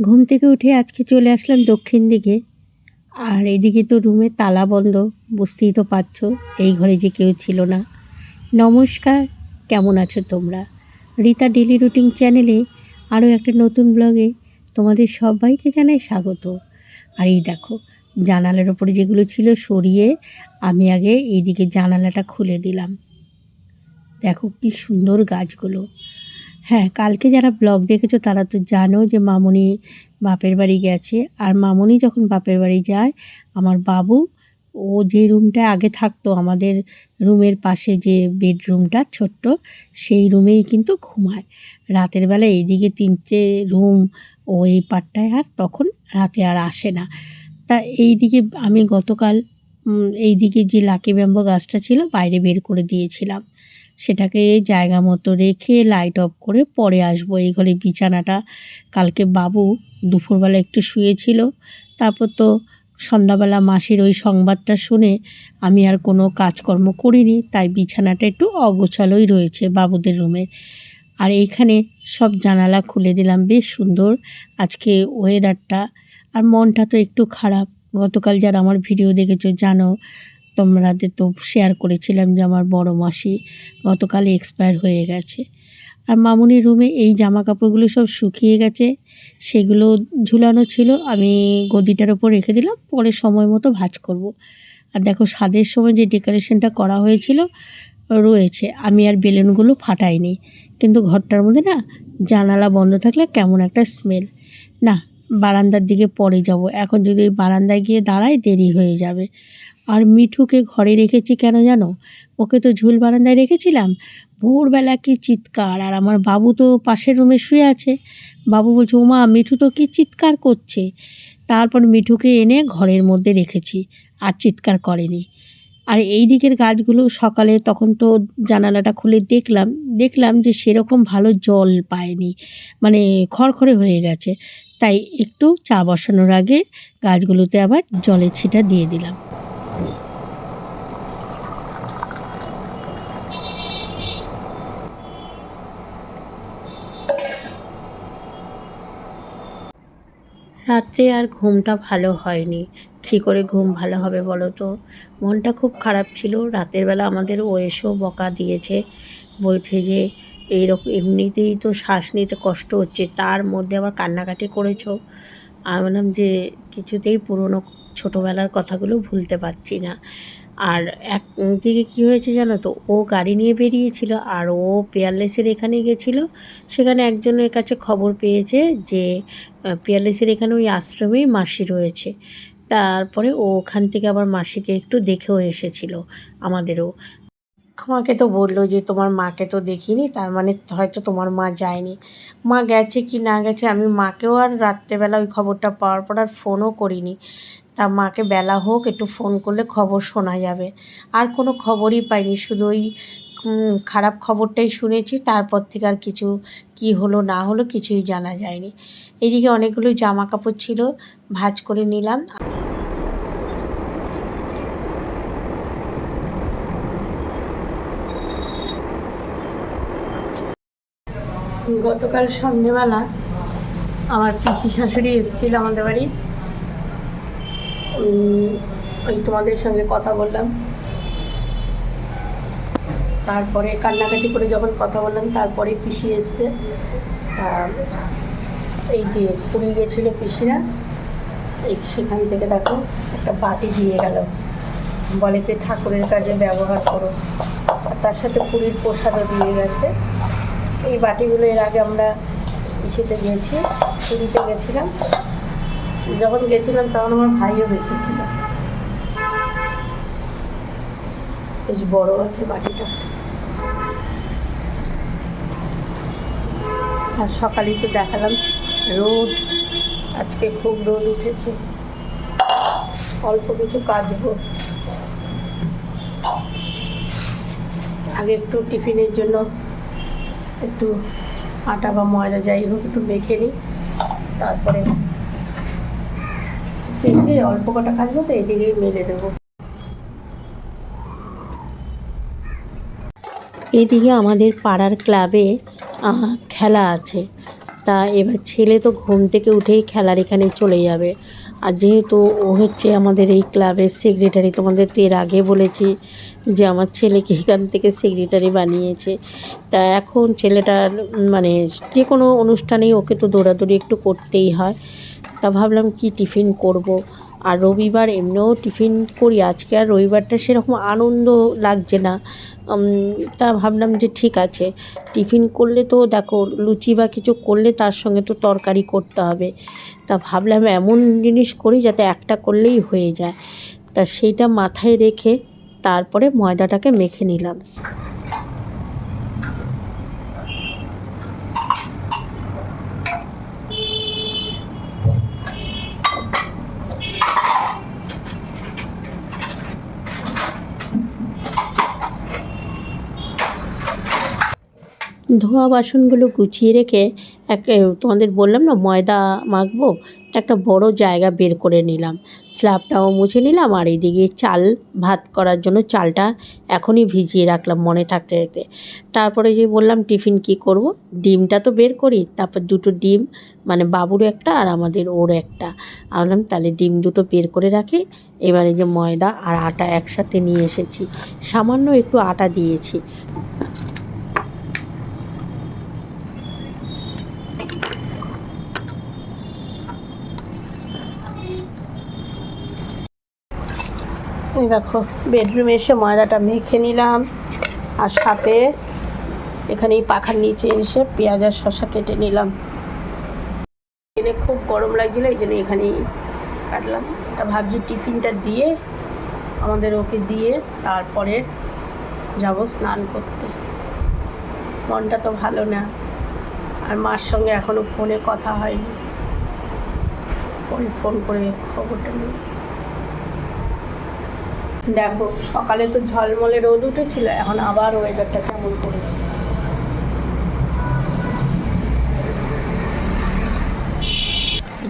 ঘুম থেকে উঠে আজকে চলে আসলাম দক্ষিণ দিকে। আর এদিকে তো রুমে তালা বন্ধ, বুঝতেই তো পারছ, এই ঘরে যে কেউ ছিল না। নমস্কার, কেমন আছো তোমরা? রীতা ডেলি রুটিন চ্যানেলে আরও একটা নতুন ব্লগে তোমাদের সবাইকে জানাই স্বাগত। আর এই দেখো, জানালার ওপরে যেগুলো ছিল সরিয়ে আমি আগে এইদিকে জানালাটা খুলে দিলাম। দেখো কি সুন্দর গাছগুলো। হ্যাঁ কালকে যারা ব্লগ দেখেছ তারা তো জানো যে মামুনি বাপের বাড়ি গেছে। আর মামুনি যখন বাপের বাড়ি যায়, আমার বাবু, ও যে রুমটা আগে থাকতো, আমাদের রুমের পাশে যে বেডরুমটা ছোট্ট, সেই রুমেই কিন্তু ঘুমায়। রাতের বেলা এইদিকে তিনটে রুম ও এই পাটটায়, আর তখন রাতে আর আসে না। তা এই দিকে আমি গতকাল এই দিকে যে লাকি ব্যাম্বো গাছটা ছিল, বাইরে বের করে দিয়েছিলাম। সেটাকে জায়গা মতো রেখে লাইট অফ করে পরে আসব। এই ঘরে বিছানাটা কালকে বাবু দুপুরবেলা একটু শুয়েছিল। তারপর তো সন্ধ্যাবেলা মাসির ওই সংবাদটা শুনে আমি আর কোনো কাজকর্ম করিনি, তাই বিছানাটা একটু অগোছালোই রয়েছে বাবুদের রুমে। আর এইখানে সব জানালা খুলে দিলাম, বেশ সুন্দর আজকে ওয়েদারটা আর মনটা তো একটু খারাপ। গতকাল যারা আমার ভিডিও দেখেছ জানো তোমাদের তো শেয়ার করেছিলাম যে আমার বড় মাসি গতকাল এক্সপায়ার হয়ে গেছে। আর মামুনির রুমে এই জামা কাপড়গুলো সব শুকিয়ে গেছে, সেগুলো ঝুলানো ছিল, আমি গদিটার ওপর রেখে দিলাম, পরে সময় মতো ভাজ করব। আর দেখো স্বাদের সময় যে ডেকোরেশনটা করা হয়েছিল, রয়েছে, আমি আর বেলুনগুলো ফাটাইনি। কিন্তু ঘরটার মধ্যে না জানালা বন্ধ থাকলে কেমন একটা স্মেল না, বারান্দার দিকে পরে যাব, এখন যদি বারান্দায় গিয়ে দাঁড়াই দেরি হয়ে যাবে। আর মিঠুকে ঘরে রেখেছি কেন জানো? ওকে তো ঝুল বারান্দায় রেখেছিলাম। ভোরবেলা কি চিৎকার, আর আমার বাবু তো পাশের রুমে শুয়ে আছে। বাবু বলছে ওমা মিঠু তো কি চিৎকার করছে? তারপর মিঠুকে এনে ঘরের মধ্যে রেখেছি, আর চিৎকার করেনি। আর এই দিকের গাছগুলো সকালে তখন তো জানালাটা খুলে দেখলাম দেখলাম যে সেরকম ভালো জল পায়নি মানে খড়খড়ে হয়ে গেছে। তাই একটু চা বসানোর আগে গাছগুলোতে আবার জলের ছিটা দিয়ে দিলাম। রাত্রে আর ঘুমটা ভালো হয়নি। কী করে ঘুম ভালো হবে বলো তো? মনটা খুব খারাপ ছিল। রাতের বেলা আমাদের ও এসেও বকা দিয়েছে। বলছে যে এইরকম এমনিতেই তো শ্বাস নিতে কষ্ট হচ্ছে, তার মধ্যে আবার কান্নাকাটি করেছ। আমি বললাম যে, কিছুতেই পুরনো ছোটোবেলার কথাগুলো ভুলতে পারছি না। আর একদিকে কী হয়েছে জানো তো? ও গাড়ি নিয়ে বেরিয়েছিল আর ও পেয়ারলেসের এখানে গেছিল। সেখানে একজনের কাছে খবর পেয়েছে যে পিয়ারলেসের এখানে ওই আশ্রমেই মাসি রয়েছে। তারপরে ও ওখান থেকে আবার মাসিকে একটু দেখেও এসেছিল আমাদেরও। আমাকে তো বলল যে, তোমার মাকে তো দেখিনি, তার মানে হয়তো তোমার মা যায়নি। মা গেছে কি না গেছে আমি মাকেও আর রাত্রেবেলা ওই খবরটা পাওয়ার পর আর ফোনও করিনি। তা মাকে বেলা হোক একটু ফোন করলে খবর শোনা যাবে। আর কোনো খবরই পাইনি, শুধু ওই খারাপ খবরটাই শুনেছি, তারপর থেকে আর কিছু কি হলো না হলো কিছুই জানা যায়নি। এদিকে অনেকগুলো জামা কাপড় ছিল, ভাঁজ করে নিলাম। গতকাল সন্ধেবেলা আমার পিসি শাশুড়ি এসেছিল আমাদের বাড়ি। ওই তোমাদের সঙ্গে কথা বললাম। তারপরে কান্নাকাটি করে যখন কথা বললাম, তারপরে পিসি এসছে। এই যে পুরী গেছিল পিসিরা, এই সেখান থেকে দেখো, একটা বাটি দিয়ে গেল। বলে যে, ঠাকুরের কাজে ব্যবহার করো। তার সাথে পুরীর প্রসাদও দিয়ে গেছে। এই বাটিগুলো এর আগে আমরা ইসেতে গেছি, পুরীতে গেছিলাম। যখন গেছিলাম তখন আমার ভাইও বেঁচে ছিল। বেশ বড় আছে বাটিটা আর সকালেই তো দেখালাম, রোদ। আজকে খুব রোদ উঠেছে। অল্প কিছু কাজবো আগে একটু টিফিনের জন্য একটু আটা বা ময়দা যাই হোক একটু মেখে নিই। তারপরে চেঁচে অল্প কটা কাটবো তো এদিকেই মেলে দেবো। এদিকে আমাদের পাড়ার ক্লাবে খেলা আছে। তা এবার ছেলে তো ঘুম থেকে উঠেই খেলার এখানে চলে যাবে। আর যেহেতু ও হচ্ছে আমাদের এই ক্লাবের সেক্রেটারি তোমাদের তো এর আগে বলেছি যে আমার ছেলেকে এখান থেকে সেক্রেটারি বানিয়েছে। তা এখন ছেলেটার মানে যে কোনো অনুষ্ঠানেই ওকে তো দৌড়াদৌড়ি একটু করতেই হয়। তা ভাবলাম কি টিফিন করব। আর রবিবার এমনিও টিফিন করি, আজকে আর রবিবারটা সেরকম আনন্দ লাগছে না। তা ভাবলাম যে ঠিক আছে, টিফিন করলে তো দেখো লুচি বা কিছু করলে তার সঙ্গে তো তরকারি করতে হবে। তা ভাবলাম এমন জিনিস করি যাতে একটা করলেই হয়ে যায়। তা সেইটা মাথায় রেখে তারপরে ময়দাটাকে মেখে নিলাম। ধোয়া বাসনগুলো গুছিয়ে রেখে এক তোমাদের বললাম না, ময়দা মাখবো একটা বড় জায়গা বের করে নিলাম। স্ল্যাবটাও মুছে নিলাম, আর এদিকে চাল ভাত করার জন্য চালটা এখনই ভিজিয়ে রাখলাম মনে থাকতে থাকতে। তারপরে যে বললাম টিফিন কি করব, ডিমটা তো বের করি, তারপর দুটো ডিম মানে বাবুর একটা আর আমাদের ওর একটা। বললাম, তাহলে ডিম দুটো বের করে রাখি। এবারে যে ময়দা আর আটা একসাথে নিয়ে এসেছি। সামান্য একটু আটা দিয়েছি। এই দেখো বেডরুমে এসে ময়দাটা মেখে নিলাম। আর সাথে এখানে এই পাখার নিচে এসে পেঁয়াজ আর শশা কেটে নিলাম। এখানে খুব গরম লাগছিল, এই জন্য এখানেই কাটলাম। তা ভাবছি টিফিনটা দিয়ে, আমাদের ওকে দিয়ে তারপরে যাব স্নান করতে। মনটা তো ভালো না। আর মার সঙ্গে এখনও ফোনে কথা হয়নি। ফোন করে খবরটা নিই। দেখো, সকালে তো ঝলমলে রোদ উঠেছিল, এখন আবার ওয়েদারটা কেমন করেছে?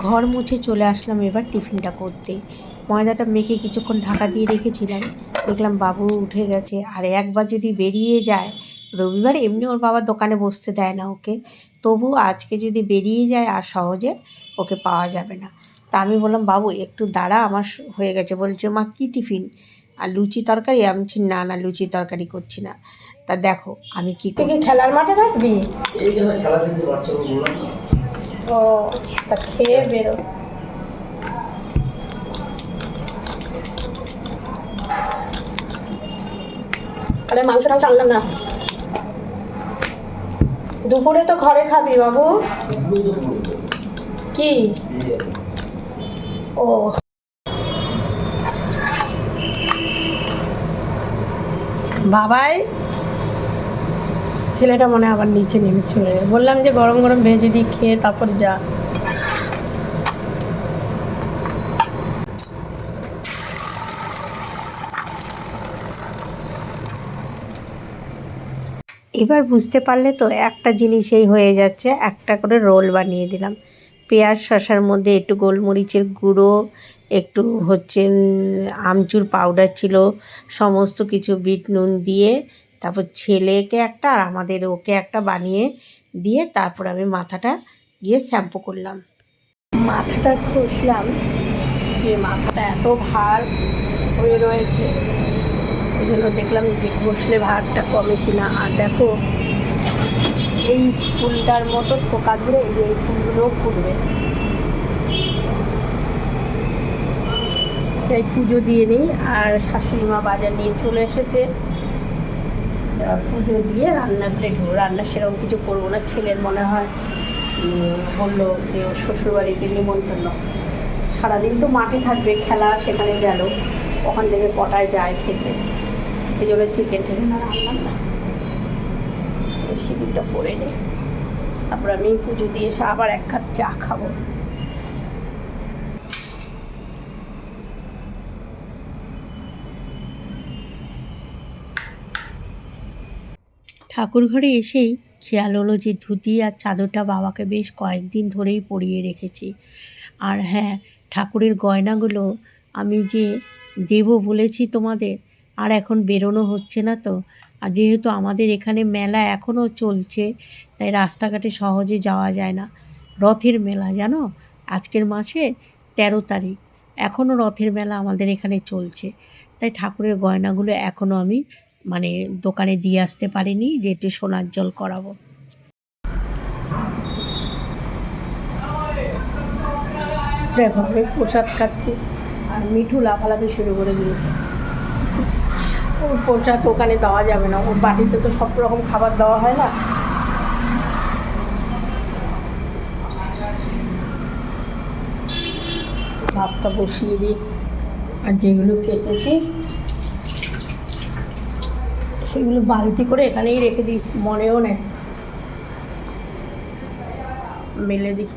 ঘর মুছে চলে আসলাম এবার টিফিনটা করতে। ময়দাটা মেখে কিছুক্ষণ ঢাকা দিয়ে রেখেছিলাম। দেখলাম বাবু উঠে গেছে, আর একবার যদি বেরিয়ে যায়, রবিবার এমনি ওর বাবা দোকানে বসতে দেয় না ওকে। তবু আজকে যদি বেরিয়ে যায়, আর সহজে ওকে পাওয়া যাবে না। তা আমি বললাম, বাবু, একটু দাঁড়া, আমার হয়ে গেছে। বলছে, মা, কী টিফিন? আর লুচি তরকারি আমি বলছি না না লুচি তরকারি করছি না। তা দেখো আমি কি করি খেলার মাঠে থাকবি? না। ও তা খেয়ে বেরো। তাহলে মাংস টাংস আনলাম না। দুপুরে তো ঘরে খাবি বাবু। কি? কি। ও। বাবাই, ছেলেটা মনে আবার নিচে নেমে চলে বললাম যে, গরম গরম ভেজে দিই খেয়ে তারপর যা। এবার বুঝতে পারলে তো একটা জিনিসেই হয়ে যাচ্ছে, একটা করে রোল বানিয়ে দিলাম। পেঁয়াজ শসার মধ্যে একটু গোলমরিচের গুঁড়ো একটু হচ্ছে আমচুর পাউডার ছিল, সমস্ত কিছু বিট নুন দিয়ে, তারপর ছেলেকে একটা আর আমাদের ওকে একটা বানিয়ে দিয়ে তারপর আমি মাথাটা গিয়ে শ্যাম্পু করলাম। মাথাটা ঘষলাম, যে মাথাটা এত ভার হয়ে রয়েছে ওই জন্য দেখলাম যে ঘষলে ভারটা কমে কিনা। আর দেখো, এই ফুলটার মতো থোকা ধরে এই ফুলগুলোও ফুটবে তাই পুজো দিয়ে নিই, আর শাশুড়ি মা বাজার নিয়ে চলে এসেছে। পুজো দিয়ে রান্নাঘরে ঢুকবো রান্না সেরকম কিছু করব না, ছেলের মনে হয়। বলল যে শ্বশুরবাড়িতে নিমন্ত্রণ। সারাদিন তো মাঠে থাকবে, খেলা সেখানে গেল। ওখান থেকে কটায় যায় খেতে। এই জন্য চিকেন টিকেন আর আনলাম না। এই সিঁদুরটা পরে নে। তারপর আমি পুজো দিয়ে এসে আবার এক কাপ চা খাব। ঠাকুর ঘরে এসেই খেয়াল হলো যে ধুতি আর চাদরটা বাবাকে বেশ কয়েকদিন ধরেই পরিয়ে রেখেছি। আর হ্যাঁ ঠাকুরের গয়নাগুলো আমি যে দেব বলেছি তোমাদের, আর এখন বেরোনো হচ্ছে না তো। আর যেহেতু আমাদের এখানে মেলা এখনও চলছে, তাই রাস্তাঘাটে সহজে যাওয়া যায় না। রথের মেলা, জানো? আজকের মাসে তেরো তারিখ। এখনও রথের মেলা আমাদের এখানে চলছে। তাই ঠাকুরের গয়নাগুলো এখনও আমি মানে দোকানে দিয়ে আসতে পারিনি যে একটু সোনার জল করাবো। দেখো, আমি প্রসাদ খাচ্ছি, আর মিঠু লাফালাফি শুরু করে দিয়েছে। ওর প্রসাদ ওখানে দেওয়া যাবে না, ওর বাটিতে তো সব রকম খাবার দেওয়া হয় না। ভাতটা বসিয়ে দিই, আর যেগুলো কেটেছি সেগুলো বালতি করে এখানেই রেখে দিয়েছি মনেও নেই। মেলে দিই।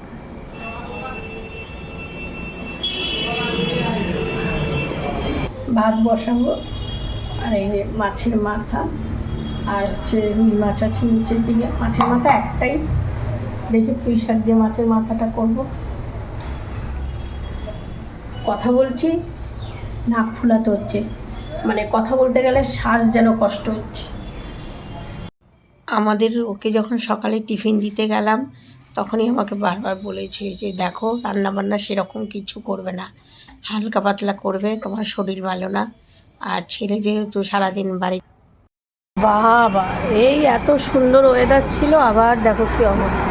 ভাত বসাবো, আর এই যে মাছের মাথা, আর হচ্ছে রুই মাছ আছে নিচের দিকে। মাছের মাথা একটাই। দেখে পুঁই শাক দিয়ে মাছের মাথাটা করব। কথা বলছি, নাক ফুলাতে হচ্ছে। মানে কথা বলতে গেলে শ্বাস যেন কষ্ট হচ্ছে। আমাদের ওকে যখন সকালে টিফিন দিতে গেলাম তখনই আমাকে বারবার বলেছে যে দেখো রান্নাবান্না সেরকম কিছু করবে না। হালকা পাতলা করবে তোমার শরীর ভালো না। আর ছেলে যেহেতু সারাদিন বাড়ি বাবা এই এত সুন্দর ওয়েদার ছিল আবার দেখো কি অবস্থা।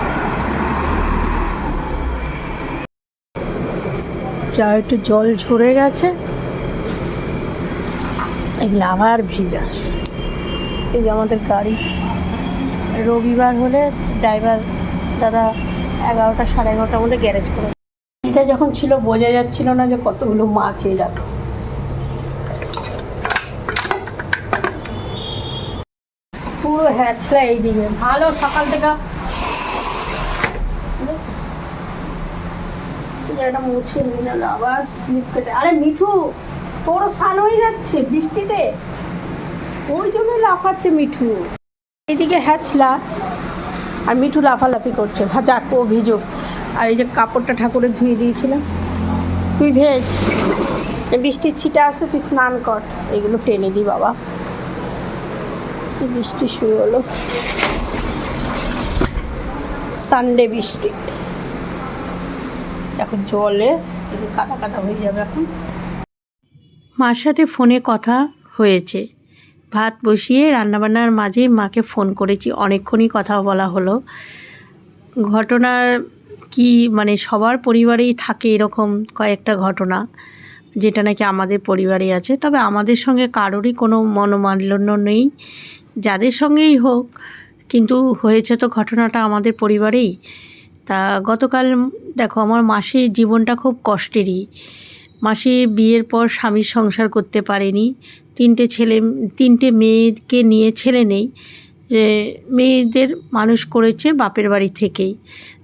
যা একটু জল ঝরে গেছে। এগুলো আবার ভিজা। এই যে আমাদের গাড়ি। রবিবার হলে ড্রাইভার দাদা এগারোটা, সাড়ে এগারোটার মধ্যে গ্যারেজ করে এটা যখন ছিল, বোঝা যাচ্ছিল না যে কতগুলো মাছ এ যাবে পুরো হ্যাচলা এইদিকে ভালো সকাল থেকে। এটা মুছে নিয়ে আবার স্লিপ কেটে আরে মিঠু! তোরও স্নান হয়ে যাচ্ছে বৃষ্টিতে। ওই জন্যই লাফাচ্ছে মিঠু। এইদিকে হ্যাচলা আর মিঠু লাফালাফি করছে, ভাজা ও ভিজুক আর এই যে কাপড়টা ঠাকুরের ধুয়ে দিয়েছিলাম। তুই ভেজ, বৃষ্টির ছিটা আসছে তুই স্নান কর। এগুলো টেনে দি বাবা। বৃষ্টি শুরু হলো। সানডে বৃষ্টি। এখন জলে, কাদা কাদা হয়ে যাবে এখন। মার সাথে ফোনে কথা হয়েছে। ভাত বসিয়ে রান্নাবান্নার মাঝে মাকে ফোন করেছি। অনেকক্ষণই কথা বলা হলো। ঘটনার কি মানে সবার পরিবারেই থাকে এরকম কয়েকটা ঘটনা, যেটা নাকি আমাদের পরিবারে আছে। তবে আমাদের সঙ্গে কারোরই কোনো মনোমালিন্য নেই। যাদের সঙ্গেই হোক, কিন্তু হয়েছে তো ঘটনাটা আমাদের পরিবারেই। তা গতকাল, দেখো, আমার মাসির জীবনটা খুব কষ্টেরই। মাসি বিয়ের পর স্বামীর সংসার করতে পারেনি। তিনটে ছেলে, তিনটে মেয়েকে নিয়ে ছেলে নেই। যে মেয়েদের মানুষ করেছে বাপের বাড়ি থেকেই।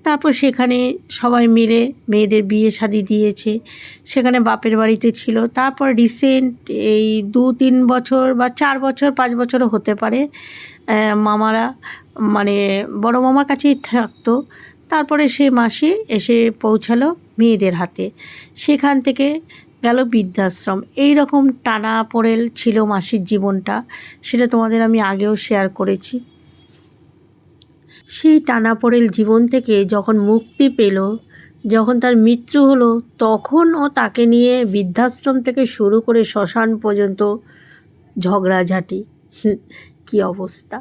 তারপর সেখানে সবাই মিলে মেয়েদের বিয়ে শাদি দিয়েছে। সেখানে বাপের বাড়িতে ছিল। তারপর রিসেন্ট এই দু, তিন বছর বা চার বছর, পাঁচ বছরও হতে পারে মামারা মানে বড় মামার কাছেই থাকতো। তারপরে সে মাসি এসে পৌঁছালো মেয়েদের হাতে। সেখান থেকে গেল বৃদ্ধাশ্রম। এই রকম টানা পড়েল ছিল মাসির জীবনটা, সেটা তোমাদের আমি আগেও শেয়ার করেছি। সেই টানাপোড়েল জীবন থেকে যখন মুক্তি পেল, যখন তার মৃত্যু হলো, তখন ও তাকে নিয়ে বৃদ্ধাশ্রম থেকে শুরু করে শ্মশান পর্যন্ত ঝগড়াঝাটি। কী অবস্থা।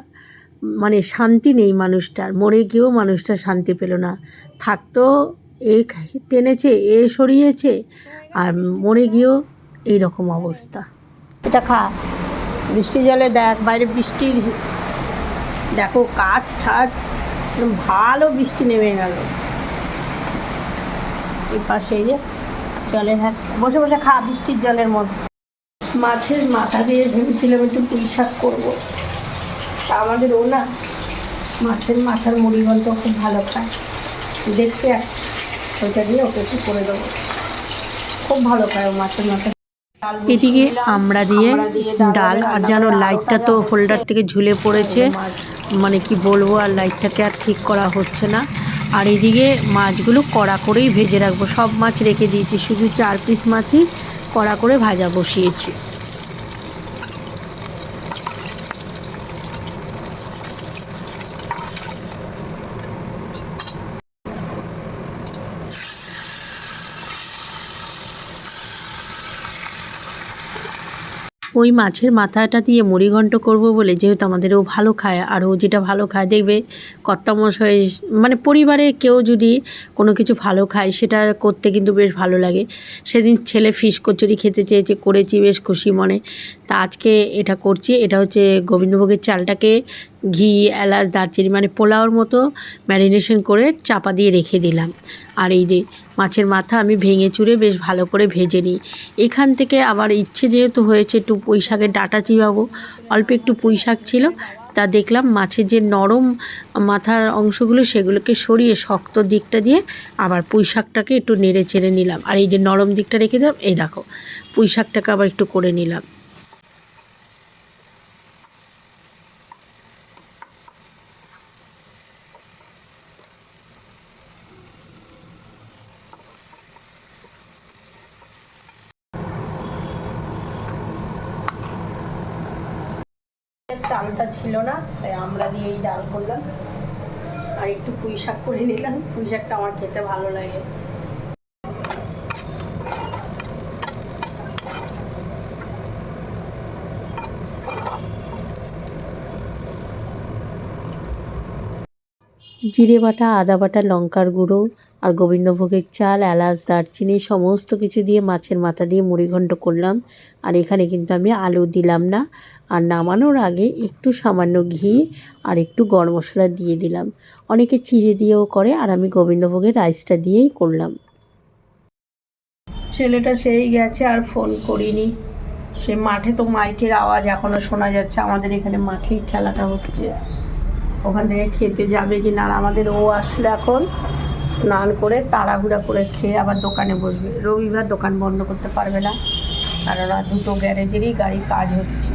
মানে শান্তি নেই মানুষটার। মরে গিয়েও মানুষটা শান্তি পেল না। থাকতো, এ টেনেছে, এ সরিয়েছে, আর মরে গিয়েও এই রকম অবস্থা। এটা খা। বৃষ্টি জলে দেখ, বাইরে বৃষ্টি। দেখো কাজ একদম ভালো বৃষ্টি নেমে গেল। এই পাশে যে জলে হাত। বসে বসে খা বৃষ্টির জলের মধ্যে। মাছের মাথা দিয়ে ভেবেছিলাম একটু পুঁই শাক করব। আমাদের ও না মাছের মাথার মুড়ি গল্প খুব ভালো খায়। দেখছি এক ওইটা দিয়ে ওকে একটু করে দেবো। খুব ভালো খায় ও মাছের মাথা। এদিকে আমরা দিয়ে ডাল আর যেন লাইটটা তো হোল্ডার থেকে ঝুলে পড়েছে। মানে কি বলব আর লাইটটাকে আর ঠিক করা হচ্ছে না। আর এদিকে মাছগুলো কড়া করেই ভেজে রাখব। সব মাছ রেখে দিয়েছি শুধু চার পিস মাছই কড়া করে ভাজা বসিয়েছি। ওই মাছের মাথাটা দিয়ে মুড়িঘণ্ট করব বলে যেহেতু আমাদের ও ভালো খায়, আর ও যেটা ভালো খায় দেখবে কর্তামশাই মানে পরিবারে কেউ যদি কোনো কিছু ভালো খায় সেটা করতে কিন্তু বেশ ভালো লাগে। সেদিন ছেলে ফিশ কচুরি খেতে চেয়েছে, করেছি বেশ খুশি মনে। তা আজকে এটা করছি, এটা হচ্ছে গোবিন্দভোগের চালটাকে ঘি, এলাচ, দারচিনি মানে পোলাওর মতো ম্যারিনেশন করে চাপা দিয়ে রেখে দিলাম। আর এই যে মাছের মাথা আমি ভেঙে চুড়ে বেশ ভালো করে ভেজে নিই। এখান থেকে আবার ইচ্ছে যেহেতু হয়েছে একটু পুঁই শাকের ডাটা চিবাবো, অল্প একটু পুঁই শাক ছিল, তা দেখলাম মাছের যে নরম মাথার অংশগুলো সেগুলোকে সরিয়ে শক্ত দিকটা দিয়ে আবার পুঁই শাকটাকে একটু নেড়ে চেড়ে নিলাম। আর এই যে নরম দিকটা রেখে দিলাম, এই দেখো পুঁই শাকটাকে আবার একটু করে নিলাম চালটা ছিল না, তাই আমরা দিয়েই ডাল করলাম। আর একটু পুঁই শাক করে নিলাম। পুঁই শাকটা আমার খেতে ভালো লাগে। জিরে বাটা, আদা বাটা, লঙ্কার গুঁড়ো আর গোবিন্দভোগের চাল, এলাচ, দারচিনি, সমস্ত কিছু দিয়ে মাছের মাথা দিয়ে মুড়িঘণ্ট করলাম। আর এখানে কিন্তু আমি আলু দিলাম না। আর নামানোর আগে একটু সামান্য ঘি আর একটু গরম মশলা দিয়ে দিলাম। অনেকে চিড়ে দিয়েও করে আর আমি গোবিন্দভোগের রাইসটা দিয়েই করলাম। ছেলেটা সেই গেছে আর ফোন করিনি। সে মাঠে তো মাইকের আওয়াজ এখনও শোনা যাচ্ছে। আমাদের এখানে মাঠেই খেলাটা হচ্ছে। ওখান থেকে খেতে যাবে কি না? আমাদের ও আসলে এখন স্নান করে তাড়াহুড়া করে খেয়ে আবার দোকানে বসবে। রবিবার দোকান বন্ধ করতে পারবে না। কারণ আর দুটো গ্যারেজেরই গাড়ি কাজ হচ্ছে।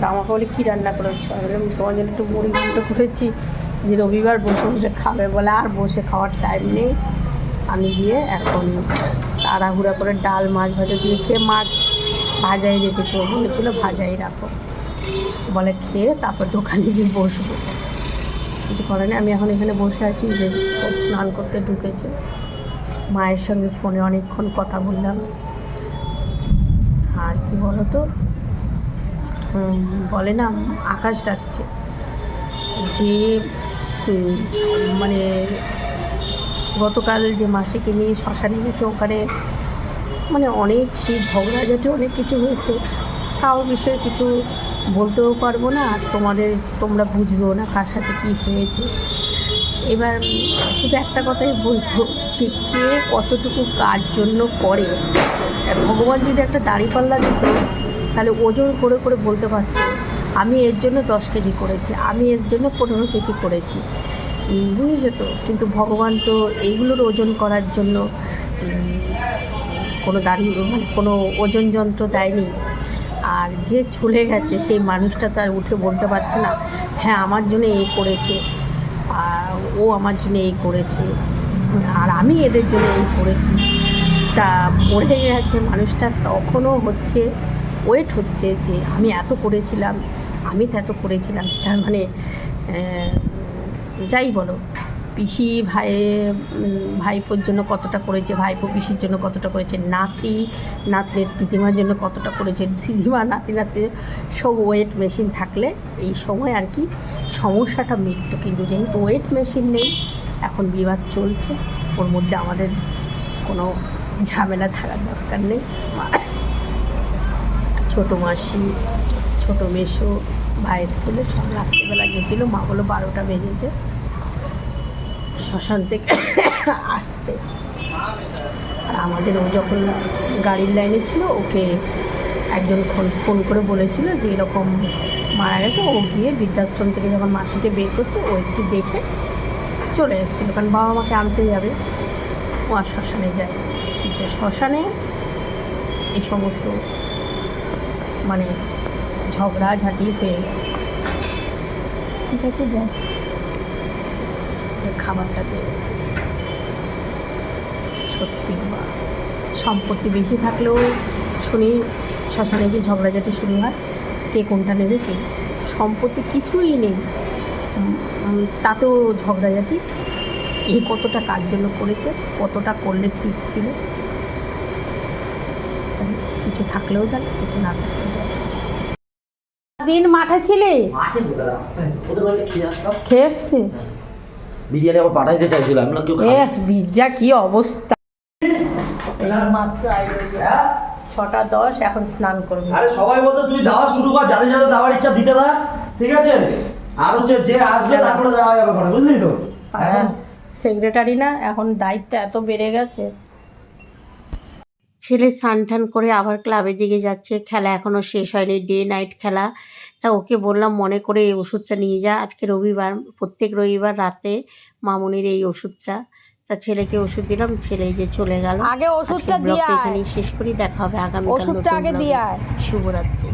তা আমাকে বলে, কী রান্না করেছ? আমি তোমার জন্য একটু মুড়ি ঘন্ট করেছি। যে রবিবার বসে বসে খাবে বলে আর বসে খাওয়ার টাইম নেই। আমি গিয়ে এখন তাড়াহুড়া করে ডাল, মাছ ভাজা দিয়ে খেয়ে মাছ ভাজাই রেখেছি। ও বলেছিলো, ভাজাই রাখো। বলে, খেয়ে তারপর দোকানে গিয়ে বসবো। কিছু করে না আমি এখন এখানে বসে আছি যে স্নান করতে ঢুকেছে। মায়ের সঙ্গে ফোনে অনেকক্ষণ কথা বললাম। আর কি বলো তো বলে না, আকাশ ডাকছে। যে মানে গতকাল যে মাসিকে নিয়ে শ্মশানে গেছে ওখানে মানে অনেক সেই ঝগড়াঝাটি অনেক কিছু হয়েছে। তাও বিষয়ে কিছু বলতেও পারব না আর তোমাদের, তোমরা বুঝবেও না কার সাথে কী হয়েছে। এবার শুধু একটা কথাই বলব যে কে কতটুকু কার জন্য করে। ভগবান যদি একটা দাঁড়িপাল্লা দিত, তাহলে ওজন করে করে বলতে পারতো, আমি এর জন্য দশ কেজি করেছি, আমি এর জন্য পনেরো কেজি করেছি। বুঝেছ তো? কিন্তু ভগবান তো এইগুলোর ওজন করার জন্য কোনো দাড়ি মানে কোনো ওজন যন্ত্র দেয়নি। আর যে চলে গেছে, সেই মানুষটা তার উঠে বলতে পারছে না হ্যাঁ আমার জন্য এই করেছে। আর ও আমার জন্য এই করেছে। আর আমি এদের জন্য এই করেছি। তা মরে গেছে মানুষটা, তখনও হচ্ছে ওয়েট হচ্ছে যে আমি এত করেছিলাম, আমি তো এত করেছিলাম। তার মানে যাই বলো। পিসি ভাই ভাইপোর জন্য কতটা করেছে, ভাইপো পিসির জন্য কতটা করেছে, নাতি, নাতনের দিদিমার জন্য কতটা করেছে, দিদিমা, নাতি নাতি, সব ওয়েট মেশিন থাকলে এই সময় আর কি সমস্যাটা মিটতো। কিন্তু যেহেতু ওয়েট মেশিন নেই, এখন বিবাদ চলছে, ওর মধ্যে আমাদের কোনো ঝামেলা থাকার দরকার নেই। ছোটো মাসি, ছোটো মেসো, ভাইয়ের ছেলে সব রাত্রিবেলা গেছিল, মা বলো বারোটা বেজেছে। শ্মশান থেকে আসতে। আর আমাদের ও যখন গাড়ির লাইনে ছিল, ওকে একজন ফোন করে বলেছিল যে এরকম মারা গেছে। ও গিয়ে বৃদ্ধাশ্রম থেকে যখন মাসিকে বের করছে, ও একটু দেখে চলে এসেছিল। কারণ বাবা মাকে আনতে যাবে। ও আর শ্মশানে যায়। কিন্তু শ্মশানে এই সমস্ত মানে ঝগড়াঝাটি হয়ে গেছে। ঠিক আছে, যাই। যে খাবারটাতে সত্যি বা সম্পত্তি বেশি থাকলেও শুনি শ্মশানে গিয়ে ঝগড়াঝাটি শুরু হয় কে কোনটা নেবে কে? সম্পত্তি কিছুই নেই। তাতেও ঝগড়াঝাটি। কে কতটা কার জন্য করেছে কতটা করলে ঠিক ছিল তাই কিছু থাকলেও জানে কিছু না থাকলেও জানে। দিন মাঠে ছিলে? খেয়ে আসলাম। খেয়ে এসছিস? বিরিয়ানি আবার পাঠাইতে চাইছিল আমি কেউ বিজ্জা কি অবস্থা? মাত্র। হ্যাঁ? ছটা দশ এখন স্নান করবি। আরে সবাই বলতো তুই দাওয়া শুরু কর যাদের যাদের দাওয়ার ইচ্ছা দিতে দা ঠিক আছে? আর হচ্ছে যে আসবে তারপরে দেওয়া যাবে বুঝলি তো? সেক্রেটারি না এখন দায়িত্ব এত বেড়ে গেছে। ছেলে স্নান টান করে আবার ক্লাবের দিকে যাচ্ছে। খেলা এখনও শেষ হয়নি ডে নাইট খেলা। তা ওকে বললাম মনে করে এই ওষুধটা নিয়ে যা আজকে রবিবার প্রত্যেক রবিবার রাতে মামুনির এই ওষুধটা। তা ছেলেকে ওষুধ দিলাম ছেলে যে চলে গেল। আগে ওষুধটা দিয়ে। এখানেই শেষ করি দেখা হবে আগামী ওষুধটা আগে দিয়ে শুভরাত্রি।